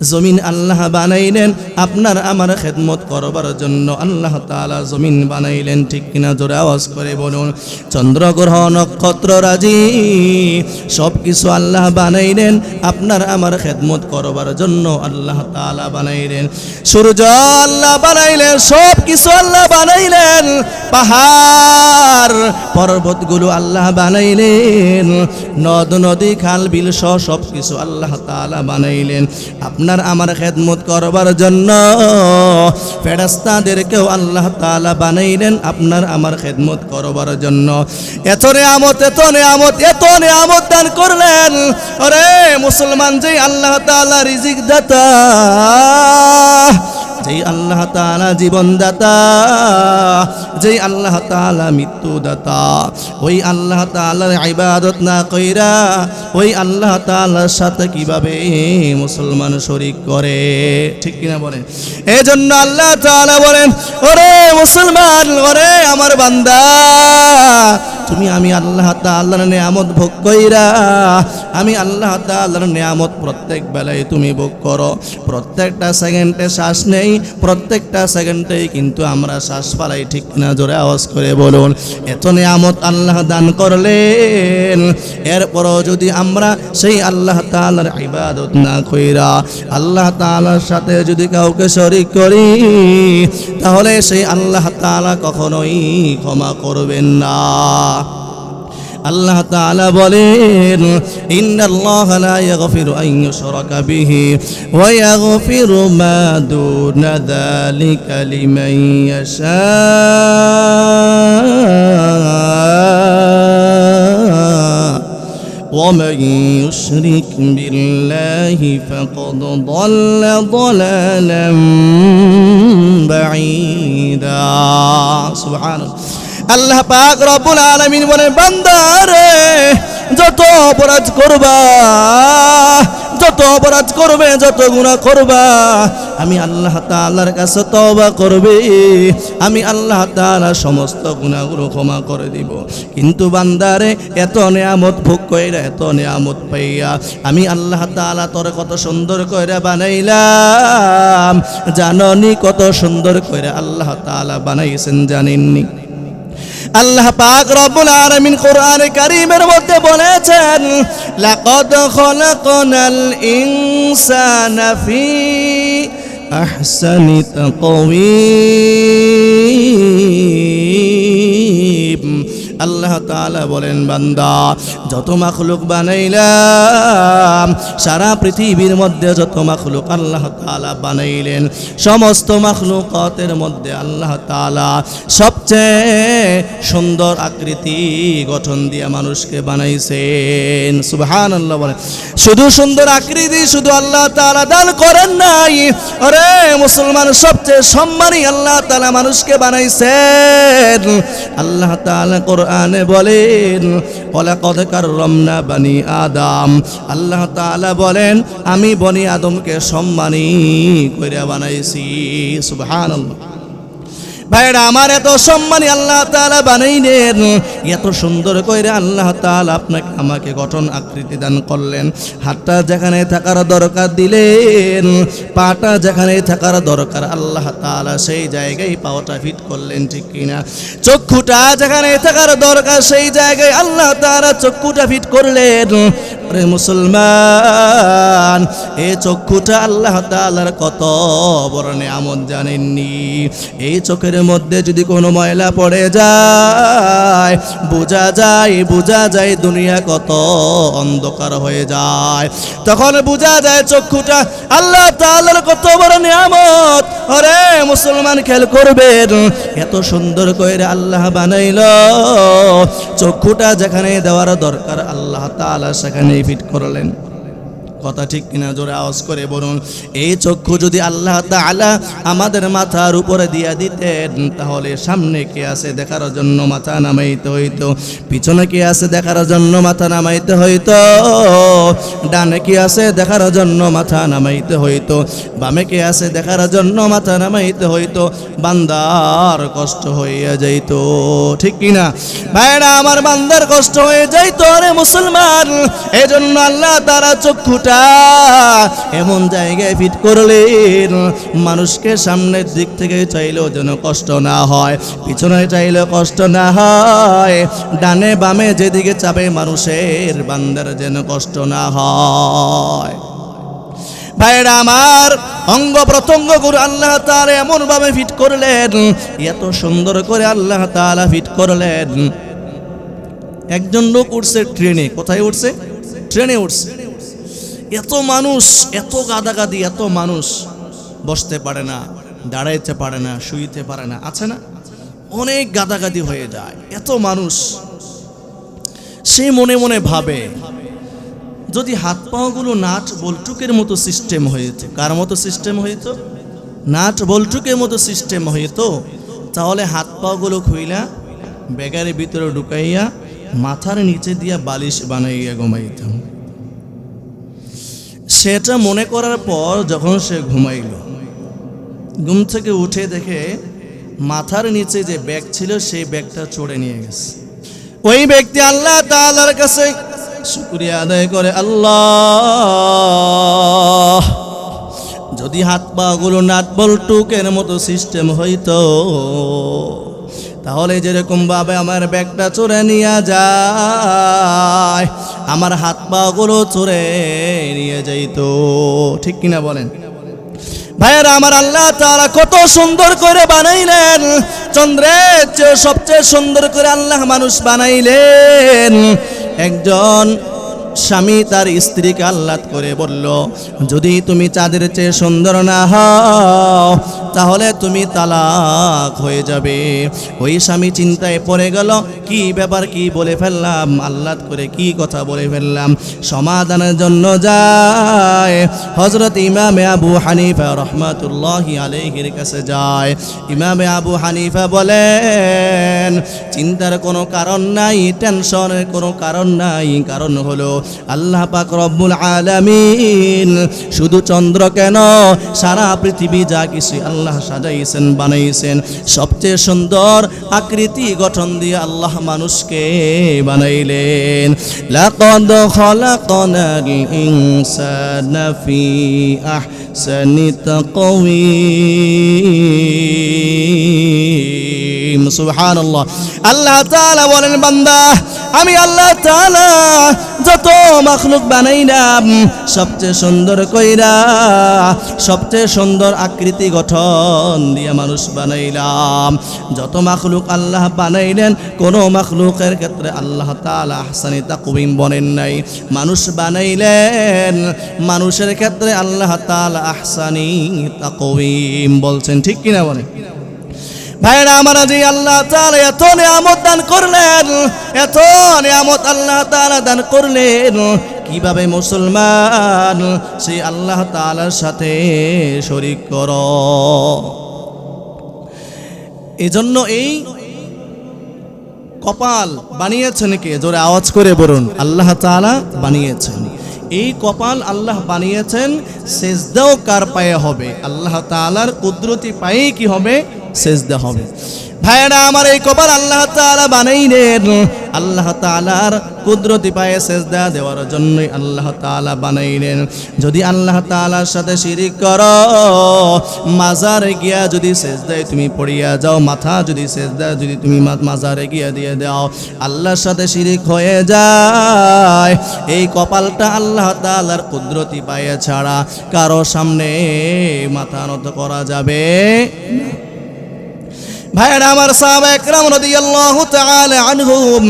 জমিন আল্লাহ বানাইলেন, আপনার আমার খেদমত করবার জন্য আল্লাহ তাআলা জমিন বানাইলেন, ঠিক কিনা জোরে আওয়াজ করে বলুন। চন্দ্র গ্রহ নক্ষত্র রাজি সব কিছু আল্লাহ বানাইলেন, আপনার আমার খেদমত করবার জন্য আল্লাহ তাআলা বানাইলেন। সূর্য আল্লাহ বানাইলেন সব কিছু আল্লাহ বানাইলেন, পাহাড় পর্বতগুলো আল্লাহ বানাইলেন, নদ, নদী, খাল, বিল সব কিছু আল্লাহ তাআলা বানাইলেন। আপনার আমার খেদমত করবার জন্য। ফেরাস্তাদেরকেও আল্লাহ তালা বানাইলেন আপনার আমার খেদমত করবার জন্য। এত নেয়ামত এত নেয়ামত এত নেয়ামত দান করলেন। আরে, মুসলমান যে আল্লাহ তালা রিজিক দাতা যেই আল্লাহ তাআলা জীবনদাতা, যেই আল্লাহ তাআলা মৃত্যুদাতা, ওই আল্লাহ তাআলার ইবাদত না কইরা, ওই আল্লাহ তাআলার সাথে কীভাবে মুসলমান শরিক করে? ঠিক কিনা বলেন? এই জন্য আল্লাহ তাআলা বলেন, ওরে মুসলমান, ওরে আমার বান্দা, তুমি আমি আল্লাহ তাআলার নিয়ামত ভোগ কইরা, আমি আল্লাহ তাআলার নিয়ামত প্রত্যেক বেলায় তুমি ভোগ করো। প্রত্যেকটা সেকেন্ডে শ্বাস নেই প্রত্যেকটা সেকেন্ডেই কিন্তু আমরা শ্বাস পালাই ঠিক কিনা জোরে আওয়াজ করে বলুন, এত নিয়ামত আল্লাহ দান করলেন। এরপরও যদি আমরা সেই আল্লাহ তাআলার ইবাদত না কইরা আল্লাহ তাআলার সাথে যদি কাউকে শরিক করি, তাহলে সেই আল্লাহ তাআলা কখনোই ক্ষমা করবেন না। আল্লাহ তাআলা বলেন ইন্নাল্লাহ লা ইয়াগফিরু আন ইউশরাকা বিহি ওয়া ইয়াগফিরু মা দুনা যালিকা লিমান ইয়াশা ومن يشرك بالله فقد ضل ضلالا بعيدا سبحان الله আল্লাহ পাক রব্বুল আলামিন বলেন বান্দারে যত অপরাধ করবা, যত অপরাধ করবে, যত গুনাহ করবা, আমি আল্লাহ তাআলার কাছে তওবা করবে, আমি আল্লাহ তাআলা সমস্ত গুনাহগুলো ক্ষমা করে দিব। কিন্তু বান্দারে এত নিয়ামত ভোগ কইরা, এত নিয়ামত পাইয়া আমি আল্লাহ তাআলা তোর কত সুন্দর কইরা বানাইলাম। জাননি কত সুন্দর কইরা আল্লাহ তাআলা বানাইছেন, জানেননি? আল্লাহ পাক রব্বুল আলামিন কোরআন কারীমের মধ্যে বলেছেন লাকাদ খলাকনাল ইনসানা ফি আহসানি তাকওয়িম। আল্লাহ তাআলা বলেন, বান্দা, যত মাখলুক বানাইলাম, সারা পৃথিবীর মধ্যে যত মাখলুক আল্লাহ তাআলা বানাইলেন, সমস্ত মাখলুকাতের মধ্যে আল্লাহ তাআলা সবচেয়ে সুন্দর আকৃতি গঠন দিয়ে মানুষকে বানাইছেন। সুবহানাল্লাহ বলেন। শুধু সুন্দর আকৃতি শুধু আল্লাহ তালা দান করেন নাই। আরে, মুসলমান সবচেয়ে সম্মানী আল্লাহ তালা মানুষকে বানাইছেন। আল্লাহ তাআলা কোরআনে বলেন, ওলাকদ কাররামনা বানি আদাম। আল্লাহ তাআলা বলেন, আমি বনি আদমকে সম্মানী কইরা বানাইছি। সুবহানাল্লাহ। ভাইরা, আমার এত সম্মানী আল্লাহ তাআলা বানাইলেন। এত সুন্দর কইরা আল্লাহ তাআলা আপনাকে, আমাকে গঠন আকৃতি দান করলেন। হাতটা যেখানে থাকার দরকার দিলেন, পাটা যেখানে থাকার দরকার, আল্লাহ তাআলা সেই জায়গায় পাওয়াটা ফিট করলেন, ঠিক কিনা? চক্ষুটা যেখানে থাকার দরকার, সেই জায়গায় আল্লাহ তাআলা চক্ষুটা ফিট করলেন। মুসলমান এই চক্ষুটা আল্লাহ তাআলার কত বড় নিয়ামত জানেননি? এই চোখের মধ্যে যদি কোনো ময়লা পড়ে যায়, বোঝা যায় বোঝা যায় দুনিয়া কত অন্ধকার হয়ে যায়। তখন বোঝা যায় চক্ষুটা আল্লাহ তাআলার কত বড় নিয়ামত। আরে, মুসলমান খেয়াল করবেন, এত সুন্দর করে আল্লাহ বানাইল। চক্ষুটা যেখানে দেওয়ার দরকার, আল্লাহ তাআলা সেখানেই ফিট করলেন। কথা ঠিক কিনা জোরে আওয়াজ করে বলুন, এই চক্ষু যদি আল্লাহ তাআলা আমাদের মাথার উপরে দিয়া দিতেন, তাহলে সামনে কে আছে দেখার জন্য মাথা নামাইতে হইতো, পিছনে কে আছে দেখার জন্য মাথা নামাইতে হইতো, ডানে কে আছে দেখার জন্য মাথা নামাইতে হইতো, বামে কে আছে দেখার জন্য মাথা নামাইতে হইতো, বান্দার কষ্ট হইয়া যাইতো। ঠিক কিনা? ভাইরা, আমার বান্দার কষ্ট হয়ে যাইতো, আরে মুসলমান। এজন্য আল্লাহ তারা চক্ষুটা এমন জায়গায় ফিট করলেন। মানুষকে সামনের দিক থেকে চাইলেও যেন কষ্ট না হয়, পিছনে চাইলেও কষ্ট না হয়। ডানে বামে যেদিকে চাপে মানুষের বান্দার যেন কষ্ট না হয়। ভাইরা আমার, অঙ্গ প্রত্যঙ্গ করে আল্লাহ তাআলা এমন ভাবে ফিট করলেন, এত সুন্দর করে আল্লাহ তাআলা ফিট করলেন। একজন লোক উঠছে ট্রেনে, কোথায় উঠছে? ট্রেনে উঠছে। এত মানুষ, এত গাদাগাদি, এত মানুষ। বসতে পারে না, দাঁড়াইতে পারে না, শুইতে পারে না, আছে না? অনেক গাদাগাদি হয়ে যায়, এত মানুষ। সে মনে মনে ভাবে, যদি হাত পাগুলো নাট বল্টুকের মতো সিস্টেম হয়েছে কার মতো সিস্টেম হইতো? নাট বল্টুকের মতো সিস্টেম হইতো, তাহলে হাত পাগুলো খুইলা ব্যাগের ভিতরে ঢুকাইয়া মাথার নিচে দিয়া বালিশ বানাইয়া ঘুমাইতাম। সেটা মনে করার পর যখন সে ঘুমাইল, ঘুম থেকে উঠে দেখে মাথার নিচে যে ব্যাগ ছিল সেই ব্যাগটা চড়ে নিয়ে গেছে। ওই ব্যক্তি আল্লাহ তাআলার কাছে শুকরিয়া আদায় করে, আল্লাহ, যদি হাত পা গুলো নাট বল্টুকের মতো সিস্টেম হইতো তাহলে যেরকম ভাবে আমার ব্যাগটা চড়ে নিয়ে যায়, আমার হাত পা গুলো চড়ে নিয়ে যাইতো। ঠিক কিনা বলেন? ভাইয়েরা, আমার আল্লাহ তাআলা কত সুন্দর করে বানাইলেন। চন্দ্রের চেয়ে সবচেয়ে সুন্দর করে আল্লাহ মানুষ বানাইলেন। একজন স্বামী তার স্ত্রীকে আহ্লাদ করে বলল, যদি তুমি চাঁদের চেয়ে সুন্দর না হও তাহলে তুমি তালাক হয়ে যাবে। ওই স্বামী চিন্তায় পড়ে গেল, কি ব্যাপার, কি বলে ফেললাম, আহ্লাদ করে কি কথা বলে ফেললাম। সমাধানের জন্য যায়। হজরত ইমামে আবু হানিফা রহমাতুল্লাহ আলাইহির কাছে যায়। ইমামে আবু হানিফা বলেন, চিন্তার কোনো কারণ নাই, টেনশনের কোনো কারণ নাই। কারণ হলো আল্লাহ পাক রব্বুল আলামিন শুধু চন্দ্র কেন সারা পৃথিবী যা কিছু আল্লাহ সাজাইছেন বানাইছেন। সবচেয়ে সুন্দর আকৃতি গঠন দিয়ে আল্লাহ মানুষকে বানাইলেন। লাকাদ খলাকনাল ইনসানা ফি আহসানি তাকওয়িম সুবহানাল্লাহ। আল্লাহ তাআলা বলেন, বান্দা, আমি আল্লাহ যত মাখলুক বানাইলাম, সবচেয়ে সুন্দর কইরা, সবচেয়ে সুন্দর আকৃতি গঠন দিয়ে মানুষ বানাইলাম। যত মাখলুক আল্লাহ বানাইলেন, কোন মাখলুকের ক্ষেত্রে আল্লাহ তাআলা আহসানি তাকওয়িম বলেন নাই। মানুষ বানাইলেন, মানুষের ক্ষেত্রে আল্লাহ তাআলা আহসানি তাকওয়িম। বলছেন, ঠিক কিনা ভাইরা আমরা যে আল্লাহ তাআলা এত নিয়ামত দান করলেন, এত নিয়ামত আল্লাহ তাআলা দান করলেন, কীভাবে মুসলমান সেই আল্লাহ তাআলার সাথে শরীক কর? এজন্য এই কপাল বানিয়েছেন কে? জোরে আওয়াজ করে বলুন, আল্লাহ তাআলা বানিয়েছেন। এই কপাল আল্লাহ বানিয়েছেন সেজদাও কার পায়ে হবে? আল্লাহ তালার কুদরতি পায়ে কি হবে? সেজদা হবে। ভাইরা আমার এই কপাল আল্লাহ তাআলা বানাইলেন। আল্লাহ তাআলার কুদরতি পায়ে সেজদা দেওয়ার জন্যই আল্লাহ তাআলা বানাইলেন। যদি আল্লাহ তাআলার সাথে শিরিক করো, মাজারে গিয়া যদি সেজদায় তুমি পড়িয়া যাও, মাথা যদি সেজদা যদি তুমি মাজারে গিয়া দিয়ে দাও, আল্লাহর সাথে শিরিক হয়ে যায়। এই কপালটা আল্লাহ তাআলার কুদরতি পায়ে ছাড়া কারও সামনে মাথা নত করা যাবে না। ভাইরা আমার সাহাবা একরাম রাদিয়াল্লাহু তাআলা আনহুম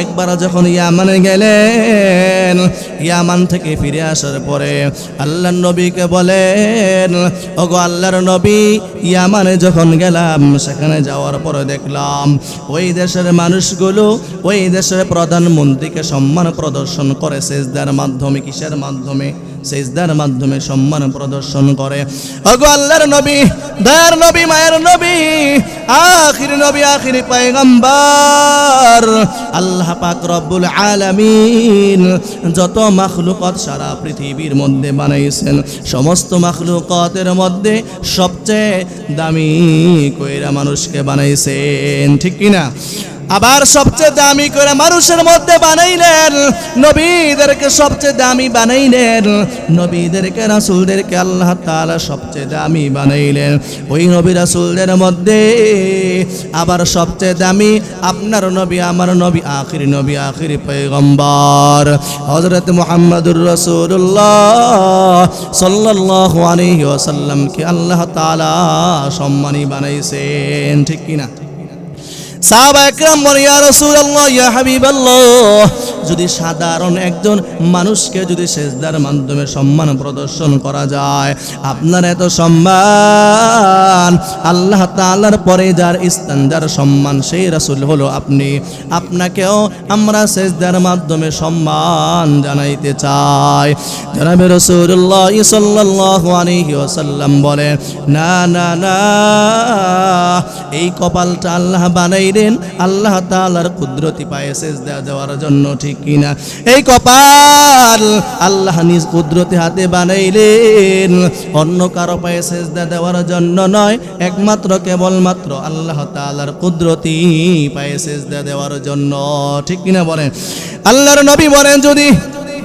একবার যখন ইয়ামানে গেলেন, ইয়ামান থেকে ফিরে আসার পরে আল্লাহর নবীকে বলেন, ওগো আল্লাহর নবী, ইয়ামানে যখন গেলাম, সেখানে যাওয়ার পরে দেখলাম ওই দেশের মানুষগুলো ওই দেশের প্রধানমন্ত্রীকে সম্মান প্রদর্শন করে সেজদার মাধ্যমে, কিসের মাধ্যমে? সেজদার মাধ্যমে সম্মান প্রদর্শন করে। ওগো আল্লাহর নবী, দয়ার নবী, মায়ের নবী, আখির নবী, আখির পয়গম্বর। আল্লাহ পাক রব্বুল আলামিন যত মাখলুকত সারা পৃথিবীর মধ্যে বানাইছেন, সমস্ত মাখলুকতের মধ্যে সবচেয়ে দামি কইরা মানুষকে বানাইছেন। ঠিক কিনা? আবার সবচেয়ে দামি করে মানুষের মধ্যে বানাইলেন, নবীদেরকে সবচেয়ে দামি বানাইলেন, নবীদেরকে, রাসূলদেরকে আল্লাহ তাআলা সবচেয়ে দামি বানাইলেন। ওই নবী, রাসূলদের মধ্যে আবার সবচেয়ে দামি আপনার নবী, আমার নবী, আখির নবী, আখির পয়গম্বর। হযরত মুহাম্মদুর রাসূলুল্লাহ সাল্লাল্লাহু আলাইহি ওয়াসাল্লামকে আল্লাহ তাআলা সম্মানী বানাইছেন, ঠিক কিনা? ইয়া যদি সাধারণ একজন মানুষকে যদি সেজদার মাধ্যমে সম্মান প্রদর্শন করা যায়, আপনার এত সম্মান, আল্লাহ তাআলার পরে যার স্থান যার সম্মান, সেই রাসূল হলো আপনি। আপনাকেও আমরা সেজদার মাধ্যমে সম্মান জানাইতে চাই। জনাবে রাসূলুল্লাহ সাল্লাল্লাহু বলেন না না না, এই কপালটা আল্লাহ বানাইলেন আল্লাহ তাআলার কুদরতি পায়ে সেজদা দেওয়ার জন্য, ঠিক কিনা? এই কপাল আল্লাহ নিজ কুদরতি হাতে বানাইলেন। অন্য কারও পায়ে সেজদা দেওয়ার জন্য নয়, একমাত্র, কেবলমাত্র আল্লাহ তাআলার কুদরতি পায়ে সেজদা দেওয়ার জন্য, ঠিক কিনা বলেন? আল্লাহর নবী বলেন, যদি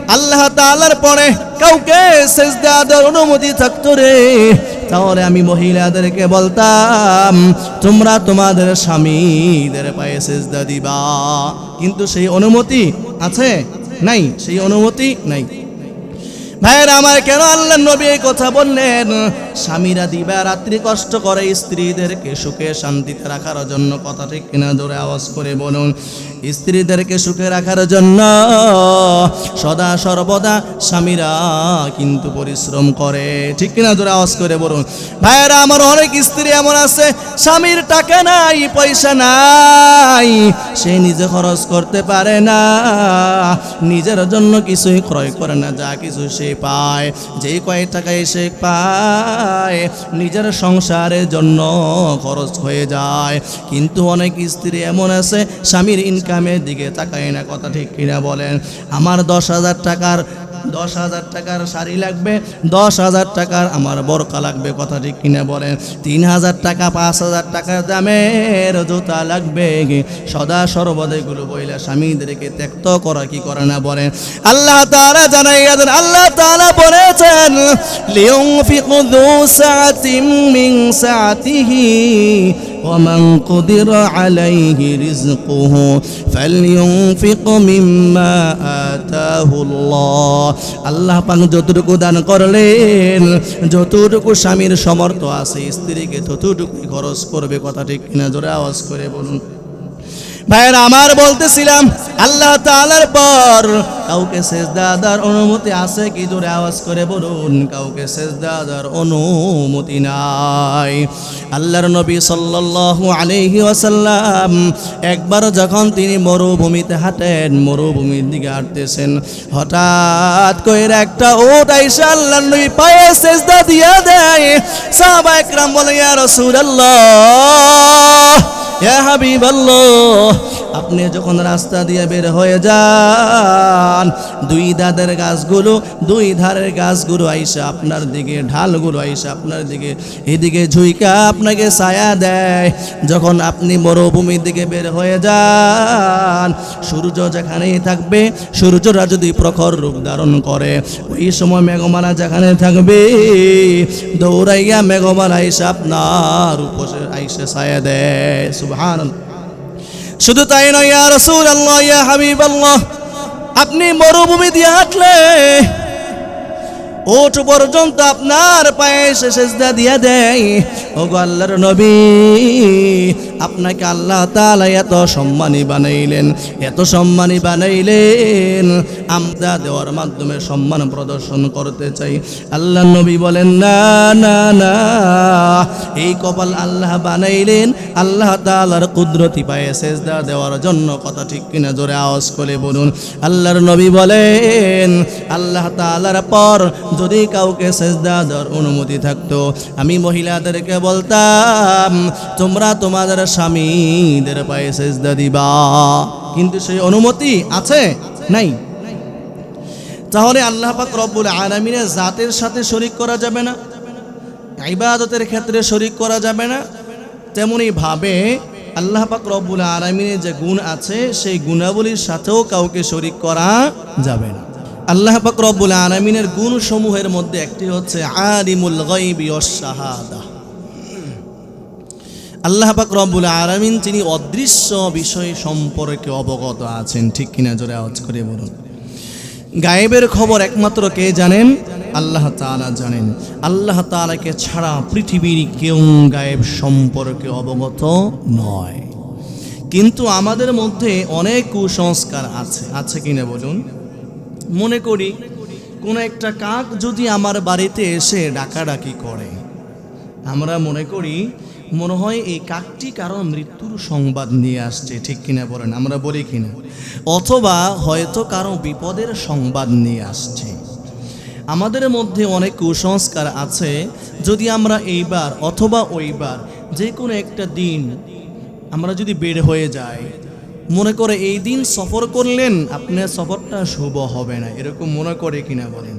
আল্লাহ তালার পরে কাউকে শেষ দেওয়ার অনুমতি থাকতো রে। তাহলে আমি মহিলাদেরকে বলতাম, তোমরা তোমাদের স্বামীদের পায়ে সেজদা দিবা। কিন্তু সেই অনুমতি আছে? নাই। সেই অনুমতি নাই। ভাইয়েরা আমার কেন আল্লাহ নবী এই কথা বললেন? স্বামীরা দিবা রাত্রি কষ্ট করে স্ত্রীদেরকে সুখে শান্তিতে রাখার জন্য, কথা ঠিক কিনা জোরে আওয়াজ করে বলুন, স্ত্রীদেরকে সুখে রাখার জন্য সদা সর্বদা স্বামীরা কিন্তু পরিশ্রম করে। ঠিক কিনা জোরে আওয়াজ করে বলুন, ভাইয়েরা আমার অনেক স্ত্রী এমন আছে, স্বামীর টাকা নাই, পয়সা নাই, সে নিজে খরচ করতে পারে না, নিজের জন্য কিছুই ক্রয় করে না, যা কিছু সে পায়, যেই কয়েক টাকায় সে পায়, নিজের সংসারের জন্য খরচ হয়ে যায়। কিন্তু অনেক স্ত্রী এমন আছে, স্বামীর ইনকামের দিকে তাকায় না, কথা ঠিক কিনা বলেন। আমার দশ হাজার টাকার দশ হাজার টাকার শাড়ি লাগবে, দশ হাজার টাকার আমার বরকা লাগবে, কথা ঠিক কিনা বলেন। তিন হাজার টাকা, পাঁচ হাজার টাকার দামের জুতা লাগবে সদা সর্বদা এগুলো বইলে স্বামীদেরকে ত্যক্ত করা কি করে না বলেন। আল্লাহ তাআলা জানাই আল্লাহ তাআলা বলেছেন লিউনফিকু যু সাআতিম মিন সাআতিহি। ومن قدر عليه رزقه فلينفق مما آتاه الله আল্লাহ পাক যতটুকু দান করলেন যতটুকু স্বামীর সমর্থ আছে স্ত্রীকে ততটুকু খরচ করবে কথা ঠিক কিনা জোরে আওয়াজ করে বলুন ভাইয়ের, আমার বলতেছিলাম, আল্লাহ তাআলার পর কাউকে সেজদা দেওয়ার অনুমতি আছে কি? জোরে আওয়াজ করে বলুন, কাউকে সেজদা অনুমতি নাই। আল্লাহর নবী সাল্লাল্লাহু আলাইহি ওয়াসাল্লাম একবার যখন তিনি মরুভূমিতে হাঁটেন, মরুভূমির দিকে হাঁটতেছেন, হঠাৎ করে একটা ওট আইসা আল্লাহর নবী পায়ে সেজদা দিয়া দেয়। সাহাবা একরাম বলে, ইয়া রাসূলুল্লাহ! ইয়া হাবিবাল্লাহ আপনি যখন রাস্তা দিয়ে বের হয়ে যান, দুই দাদের গাছগুলো, দুই ধারের গাছগুলো আইসা আপনার দিকে, ঢালগুলো আইসা আপনার দিকে, এদিকে ঝুইকা আপনাকে ছায়া দেয়। যখন আপনি মরুভূমির দিকে বের হয়ে যান, সূর্য যেখানেই থাকবে, সূর্যরা যদি প্রখর রূপ ধারণ করে, ওই সময় মেঘমালা যেখানে থাকবে, দৌড়াইয়া মেঘমালা আইসা আপনার উপসে আইসা ছায়া দেয়। সুবহান শুধু তাই নয় রসুল আল্লাহ হাবিব আল্লাহ আপনি মরুভূমি দিয়ে হাঁটলে ওঠ পর্যন্ত আপনার পায়ে সে সেজদা দিয়া দেয়। ও আল্লাহর নবী, আপনাকে আল্লাহ তাআলা এত সম্মানী বানাইলেন, এত সম্মানী বানাইলেন। আমরা দেওয়ার মাধ্যমে সম্মান প্রদর্শন করতে চাই। আল্লাহ নবী বলেন, না না না, এই কপাল আল্লাহ বানাইলেন। আল্লাহ তাআলার কুদরতি পায়ে সেজদা দেওয়ার জন্য কথা ঠিক কিনা জোরে আওয়াজ করে বলুন। আল্লাহর নবী বলেন, আল্লাহ তাআলার পর যদি কাউকে সেজদা দেওয়ার অনুমতি থাকতো, আমি মহিলাদেরকে বলতাম, তোমরা তোমাদের স্বামীদের পায়ে সেজদা দিবা। কিন্তু সেই অনুমতি আছে? নাই। তাহলে আল্লাহ পাক রব্বুল আলামিনের জাতের সাথে শরিক করা যাবে না, ইবাদতের ক্ষেত্রে শরিক করা যাবে না। তেমনি ভাবে আল্লাহ পাক রব্বুল আলমিনের যে গুণ আছে, সেই গুণাবলীর সাথেও কাউকে শরিক করা যাবে না। আল্লাহ পাক রব্বুল আলমিনের গুণ সমূহের মধ্যে একটি হচ্ছে আলিমুল গাইবি শাহাদা। আল্লাহ পাক রব্বুল আলামিন তিনি অদৃশ্য বিষয় সম্পর্কে অবগত আছেন, ঠিক কিনা জোরে আওয়াজ করে বলুন। গায়েবের খবর একমাত্র কে জানেন? আল্লাহ তাআলা জানেন। আল্লাহ তাআলাকে ছাড়া পৃথিবীর কেউ গায়েব সম্পর্কে অবগত নয়। কিন্তু আমাদের মধ্যে অনেক কুসংস্কার আছে আছে কিনা বলুন? মনে করি, কোনো একটা কাক যদি আমার বাড়িতে এসে ডাকাডাকি করে। আমরা মনে করি, মনে হয় এই কাকটি কারও মৃত্যুর সংবাদ নিয়ে আসছে, ঠিক কিনা বলেন, আমরা বলি কিনা? অথবা হয়তো কারও বিপদের সংবাদ নিয়ে আসছে। আমাদের মধ্যে অনেক কুসংস্কার আছে, যদি আমরা এইবার অথবা ওইবার যে কোনো একটা দিন আমরা যদি বের হয়ে যাই মনে করে এই দিন সফর করলেন, আপনার সফরটা শুভ হবে না, এরকম মনে করে কিনা বলেন।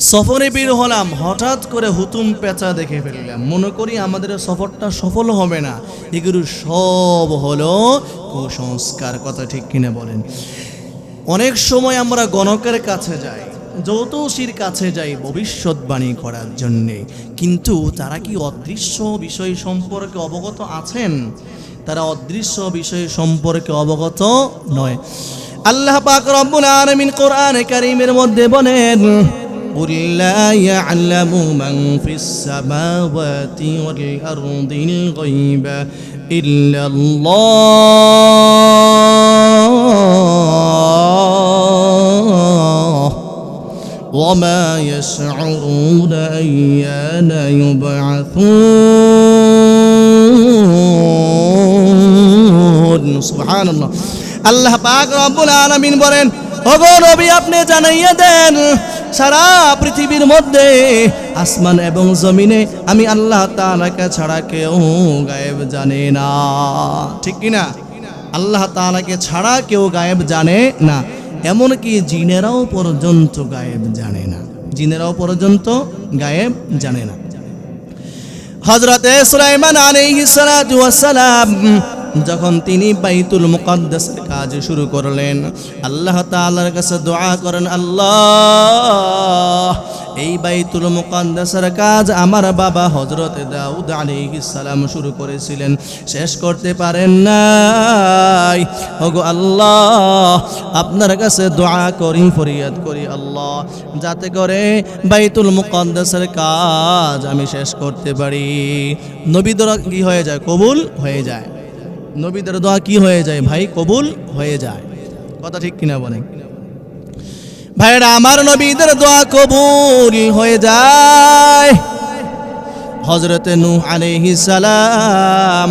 সফরে বের হলাম, হঠাৎ করে হুতুম পেঁচা দেখে ফেললাম। মনে করি আমাদের সফরটা সফল হবে না। এগুলো সব হলো কুসংস্কার, কথা ঠিক কিনা বলেন। অনেক সময় আমরা গণকের কাছে যাই জ্যোতিষীর কাছে যাই ভবিষ্যৎবাণী করার জন্যে। কিন্তু তারা কি অদৃশ্য বিষয় সম্পর্কে অবগত আছেন? তারা অদৃশ্য বিষয় সম্পর্কে অবগত নয় আল্লাহ পাক রব্বুল আলামিন কোরআনে কারীমের মধ্যে বলেন قل لا يعلم من في السماوات والأرض الغيب إلا الله وما يشعرون أيان يبعثون আল্লাহ পাক রব্বুল আলামিন বলেন, ওগো নবী, আপনি জানাইয়া দেন, সারা পৃথিবীর মধ্যে আসমান এবং জমিনে আমি আল্লাহ তাআলাকে ছাড়া কেউ গায়েব জানে না। ঠিক কি না? আল্লাহ তাআলাকে ছাড়া কেউ গায়েব জানে না, এমনকি জিনেরাও পর্যন্ত গায়েব জানে না। জিনেরাও পর্যন্ত গায়েব জানে না। হজরত সুলাইমান আলাইহিস সালাম যখন তিনি বাইতুল মুকাদ্দাসের কাজ শুরু করলেন, আল্লাহ তাআলার কাছে দোয়া করেন, আল্লাহ, এই বাইতুল মুকাদ্দাসের কাজ আমার বাবা হযরত দাউদ আলাইহিস সালাম শুরু করেছিলেন। শেষ করতে পারেন নাই? ওগো আল্লাহ, আপনার কাছে দোয়া করি, ফরিয়াদ করি, আল্লাহ, যাতে করে বাইতুল মুকাদ্দাসের কাজ আমি শেষ করতে পারি। নবীদের কি হয়ে যায়? কবুল হয়ে যায়। নবীদের দোয়া কি হয়ে যায়? ভাই, কবুল হয়ে যায়। কথা ঠিক কিনা বলেন? ভাইরা আমার নবীদের দোয়া কবুল হয়ে যায়। হজরতে নূহ আলাইহি সালাম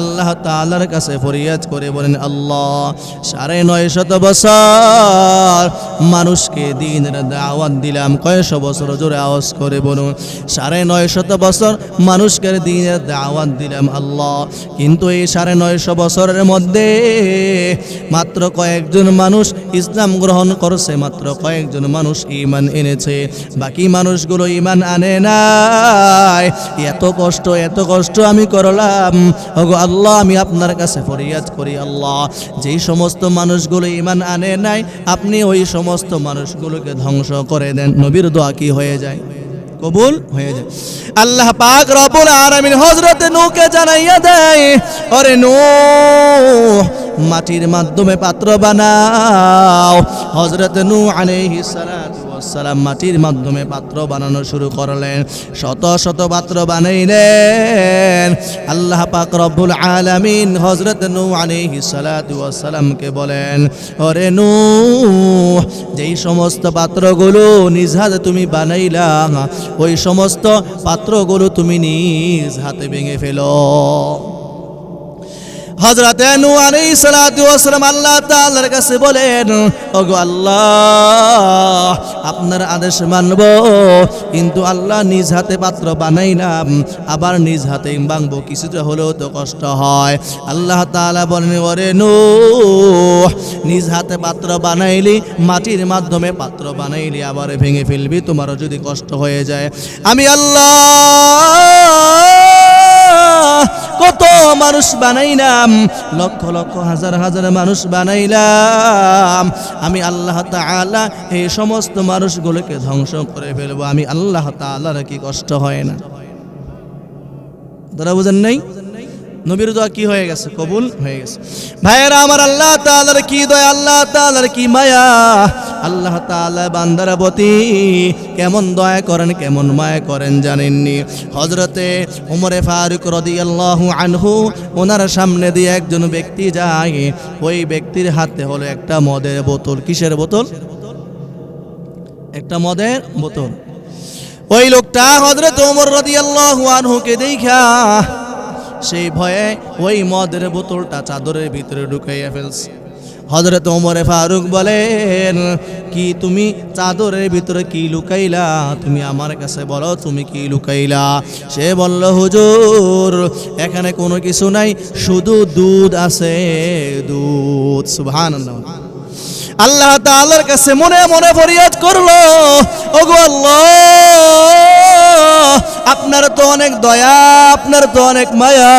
আল্লাহ তাআলার কাছে ফরিয়াদ করে বলেন, আল্লাহ, সাড়ে নয় শত বছর মানুষকে দিনের দাওয়াত দিলাম। কয়শো বছর জোরে আওয়াজ করে বলুন, সাড়ে নয় শত বছর মানুষকে দিনের দাওয়াত দিলাম, আল্লাহ। কিন্তু এই সাড়ে নয়শো বছরের মধ্যে মাত্র কয়েকজন মানুষ ইসলাম গ্রহণ করছে, মাত্র কয়েকজন মানুষ ইমান এনেছে। বাকি মানুষগুলো ইমান আনে নাই। এত কষ্ট এত কষ্ট আমি করলাম। ওগো আল্লাহ, আমি আপনার কাছে ফরিয়াদ করি আল্লাহ। যেই সমস্ত মানুষগুলো ইমান আনে নাই, আপনি ওই সমস্ত মানুষগুলোকে ধ্বংস করে দেন। নবীর দোয়া কি হয়ে যায়? কবুল হয়ে যায়। আল্লাহ পাক রব্বুল আলামিন হযরতে নূহকে জানাইয়া দেয়, ওরে নূহ, মাটির মাধ্যমে পাত্র বানাও। হযরত নূহ আলাইহিস সালাতু সালাম মাটির মাধ্যমে পাত্র বানানো শুরু করলেন। শত শত পাত্র বানাইলেন। আল্লাহ পাক রব্বুল আলামিন হযরত নূহ আলাইহিস সালাতু সালামকে বলেন, ওরে নূহ, যেই সমস্ত পাত্রগুলো নিজ হাতে তুমি বানাইলা, ওই সমস্ত পাত্রগুলো তুমি নিজ হাতে ভেঙে ফেলো। হজরত নু ওয়াসালাম আল্লাহ তাআলার কাছে বলেন, ওগো আল্লাহ, আপনার আদেশ মানব, কিন্তু আল্লাহ নিজ হাতে পাত্র বানাইলাম, আবার নিজ হাতে ভাঙবো, কিছুটা হলেও তো কষ্ট হয়। আল্লাহ তাআলা বলেন, ওরে নু নিজ হাতে পাত্র বানাইলি, মাটির মাধ্যমে পাত্র বানাইলি, আবার ভেঙে ফেলবি, তোমারও যদি কষ্ট হয়ে যায়। আমি আল্লাহ মানুষ বানাইলাম, লক্ষ লক্ষ হাজার হাজার মানুষ বানাইলাম। আমি আল্লাহ তালা এই সমস্ত মানুষগুলোকে ধ্বংস করে ফেলব। আমি আল্লাহ তালার কি কষ্ট হয় না? ধরা বুঝেন নাই? নবীর দোয়া কি হয়ে গেছে? কবুল হয়ে গেছে। ভাইয়েরা, আমার আল্লাহ তাআলার কি দয়া, আল্লাহ তাআলার কি মায়া? আল্লাহ তাআলা বান্দার প্রতি কেমন দয়া করেন, কেমন মায়া করেন জানেননি? হজরতে উমরে ফারুক রদি আল্লাহ আনহু, ওনার সামনে দিয়ে একজন ব্যক্তি যায়। ওই ব্যক্তির হাতে হলো একটা মদের বোতল। কিসের বোতল? একটা মদের বোতল। ওই লোকটা হজরত ওমর রাদিয়াল্লাহু আনহুকে দেখা সেই ভয়ে ওই মদের বোতলটা চাদরের ভিতরে ঢুকাইয়া ফেলছে। হজরত ওমরে ফারুক বলেন, কি তুমি চাদরের ভিতরে কি লুকাইলা? তুমি আমার কাছে বলো, তুমি কি লুকাইলা? সে বলল, হুজুর, এখানে কোনো কিছু নাই, শুধু দুধ আছে, দুধ। সুবহানাল্লাহ। আল্লাহ তাআলার কাছে মনে মনে ফরিয়াদ করল, ওগো আল্লাহ! আপনার তো অনেক দয়া, আপনার তো অনেক মায়া।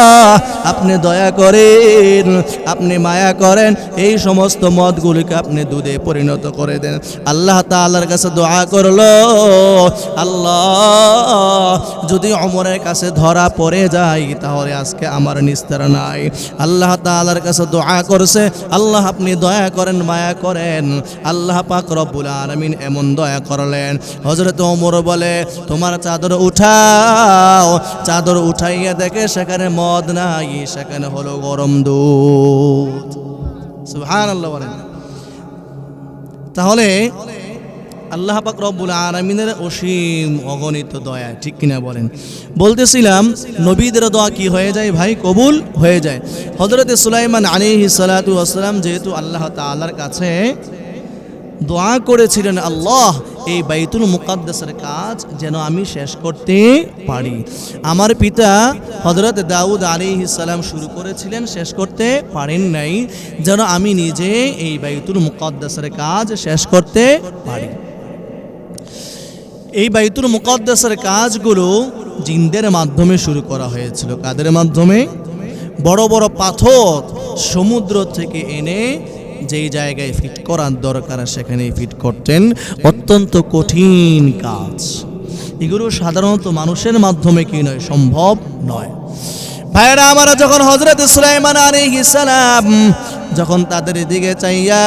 আপনি দয়া করেন, আপনি মায়া করেন, এই সমস্ত মদগুলিকে আপনি দুধে পরিণত করে দেন। আল্লাহ তাআলার কাছে দোয়া করল, আল্লাহ, যদি অমরের কাছে ধরা পড়ে যায়, তাহলে আজকে আমার নিস্তার নাই। আল্লাহ তাআলার কাছে দোয়া করছে, আল্লাহ আপনি দয়া করেন, মায়া করেন। আল্লাহ পাক রব্বুল আলামিন এমন দয়া করলেন। হযরত অমর বলে, তোমার চাদর উঠাও। চাদর উঠাইয়া দেখে সেখানে মদ নাই, সেখানে হলো গরম দুধ। সুবহানাল্লাহ বলেন। তাহলে আল্লাহ পাক রব্বুল আলামিনের অসীম অগণিত দয়া, ঠিক কিনা বলেন? বলতেছিলাম, নবীদের দোয়া কি হয়ে যায় ভাই? কবুল হয়ে যায়। হযরতে সুলাইমান আলাইহিস সালাতু ওয়াসসালাম যেহেতু আল্লাহ তাআলার কাছে দোয়া করেছিলেন আল্লাহ, এই বাইতুল মুকাদ্দাসের কাজ যেন আমি শেষ করতে পারি। আমার পিতা হজরত দাউদ আলী সালাম শুরু করেছিলেন, শেষ করতে পারেন নাই, যেন আমি নিজে এই বাইতুল মুকাদ্দাসের কাজ শেষ করতে পারি। এই বাইতুল মুকাদ্দাসের কাজগুলো জিনদের মাধ্যমে শুরু করা হয়েছিল। কাদের মাধ্যমে? বড় বড় পাথর সমুদ্র থেকে এনে যেই জায়গায় ফিট করার দরকার সেখানে ফিট করতেন। অত্যন্ত কঠিন কাজ। এগুলো সাধারণত মানুষের মাধ্যমে কি নয়, সম্ভব নয়। ভাইরা আমরা যখন হজরত সুলাইমান আলী সালাম যখন তাদের দিকে চাইয়া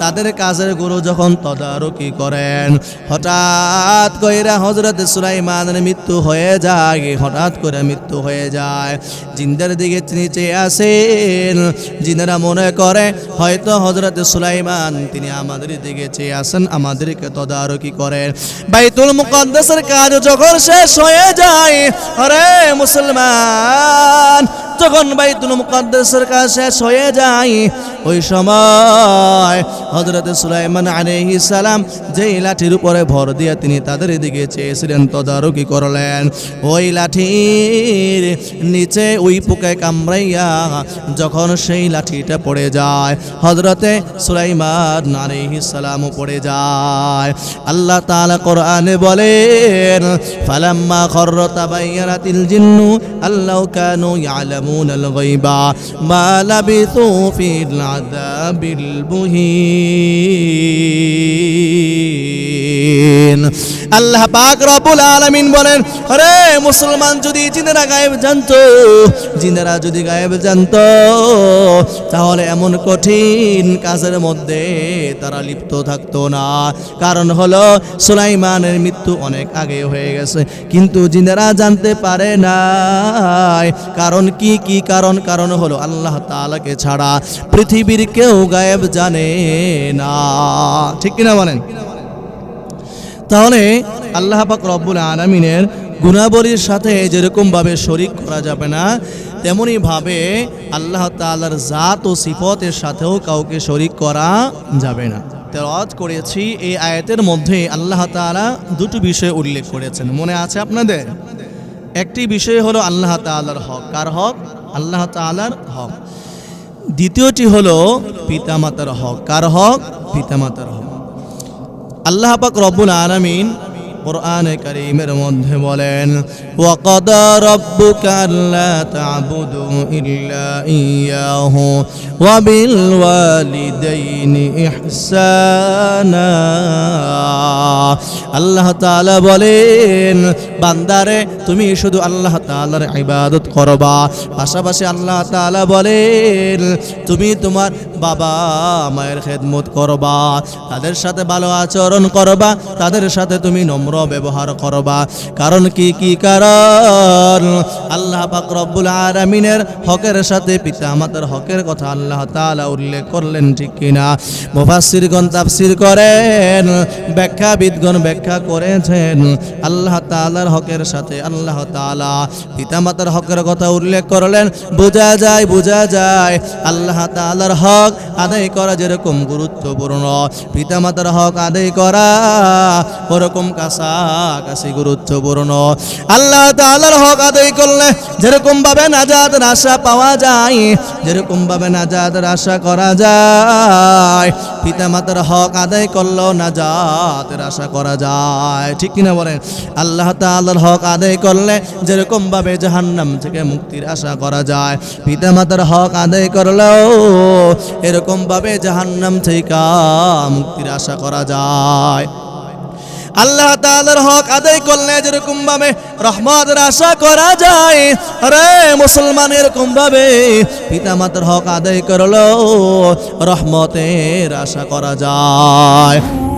তাদের কাজের গুরু যখন তদারকি করেন, হঠাৎ কইরা হজরত সুলাইমানের মৃত্যু হয়ে যায়, হঠাৎ করে মৃত্যু হয়ে যায়। জিন্দের দিকে তিনি চেয়ে আসেন, জিনেরা মনে করে, হয়তো হজরত সুলাইমান তিনি আমাদের দিকে চেয়ে আসেন, আমাদেরকে তদারকি করেন। বাইতুল মুকদ্দাসের কাজ যখন শেষ হয়ে যায়, আরে মুসলমান যখন বাইতুল মুকদ্দাসের কাজ শেষ হয়ে যায়, ওই সময় হযরত সুলাইমান আলাইহিস সালাম যেই লাঠির উপরে ভর দিয়ে তিনি তাদের দিকে চেয়েছিলেন, তদারকি করলেন। ওই লাঠির নিচে ওই পোকায় কামড়াইয়া যখন সেই লাঠিটা পড়ে যায়, হযরতে সুলাইমান আলাইহিস সালামও পড়ে যায়। আল্লাহ তাআলা কোরআনে বলেন, ফালাম্মা খররা তাবায়্যানাতিল জিন্নু আল্লাহ কানু ইয়ালামুনাল গায়বা মা লাবিথু ফিল আযাবিল মুহিন আল্লাহ পাক রব্বুল আলামিন বলেন, আরে মুসলমান যদি জিনেরা গায়েব জানতো, জিনেরা যদি গায়েব জানতো, তাহলে এমন কঠিন কাজের মধ্যে তারা লিপ্ত থাকতো না। কারণ হলো, সুলাইমানের মৃত্যু অনেক আগে হয়ে গেছে। কিন্তু জিনেরা জানতে পারে নাই, কারণ কি কি কি কারণ? কারণ হলো আল্লাহ তাআলাকে ছাড়া পৃথিবীর কেউ গায়েব জানে না। ঠিক কিনা বলেন? তাহলে আল্লাহ পাক রব্বুল আলামিনের গুণাবলীর সাথে যেরকমভাবে শরিক করা যাবে না তেমনই ভাবে আল্লাহ তাআলার জাত ও সিফতের সাথেও কাউকে শরিক করা যাবে না। তেলাওয়াত করেছি এই আয়াতের মধ্যে আল্লাহ তাআলা দুটো বিষয় উল্লেখ করেছেন। মনে আছে আপনাদের? একটি বিষয় হলো আল্লাহ তালার হক। কার হক? আল্লাহ তালার হক। দ্বিতীয়টি হলো পিতামাতার হক। কার হক? পিতামাতার হক। আল্লাহ পাক রব্বুল আলামিন কোরআনে কারীমের মধ্যে বলেন ইল্লা বিল আল্লাহ তাআলা বলেন, বান্দারে, তুমি শুধু আল্লাহ তাআলার ইবাদত করবা। পাশাপাশি আল্লাহ তাআলা বলেন, তুমি তোমার বাবা মায়ের খেদমত করবা, তাদের সাথে ভালো আচরণ করবা, তাদের সাথে তুমি নম্র ব্যবহার করবা। কারণ কি কি কারণ? আল্লাহ পাক রব্বুল আলামিনের হকের সাথে পিতা আমাদের হকের কথা আল্লাহ তাআলা উল্লেখ করলেন, ঠিক কিনা? মুফাসসিরগণ তাফসীর করেন, ব্যাখ্যাবিদগণ ব্যাখ্যা করেছেন। আল্লাহ তাআলার হকের সাথে আল্লাহ তাআলা পিতামাতার হকের কথা উল্লেখ করলেন। বোঝা যায় বোঝা যায়, আল্লাহ তাআলার হক আদায় করা যেরকম গুরুত্বপূর্ণ পিতামাতার হক আদায় করা ওরকম কাছাকাছি গুরুত্বপূর্ণ। আল্লাহ তাআলার হক আদায় করলে যেরকম ভাবে নাজাতের আশা পাওয়া যায় যেরকম ভাবে নাজাতের আশা করা যায়, পিতামাতার হক আদায় করলেও নাজাতের আশা করা যায়। ঠিক কিনা বলেন? আল্লাহ তাআলার হক আদায় করলে যেরকম ভাবে জাহান্নাম থেকে মুক্তির আশা করা যায়, পিতামাতার হক আদায় করলেও এরকম ভাবে জাহান্নাম থেকে মুক্তির আশা করা যায়। আল্লাহ তাআলার হক আদায় করলে যেরকম ভাবে রহমতের আশা করা যায় রে মুসলমান এরকম ভাবে পিতামাতার হক আদায় করল রহমতের আশা করা যায়।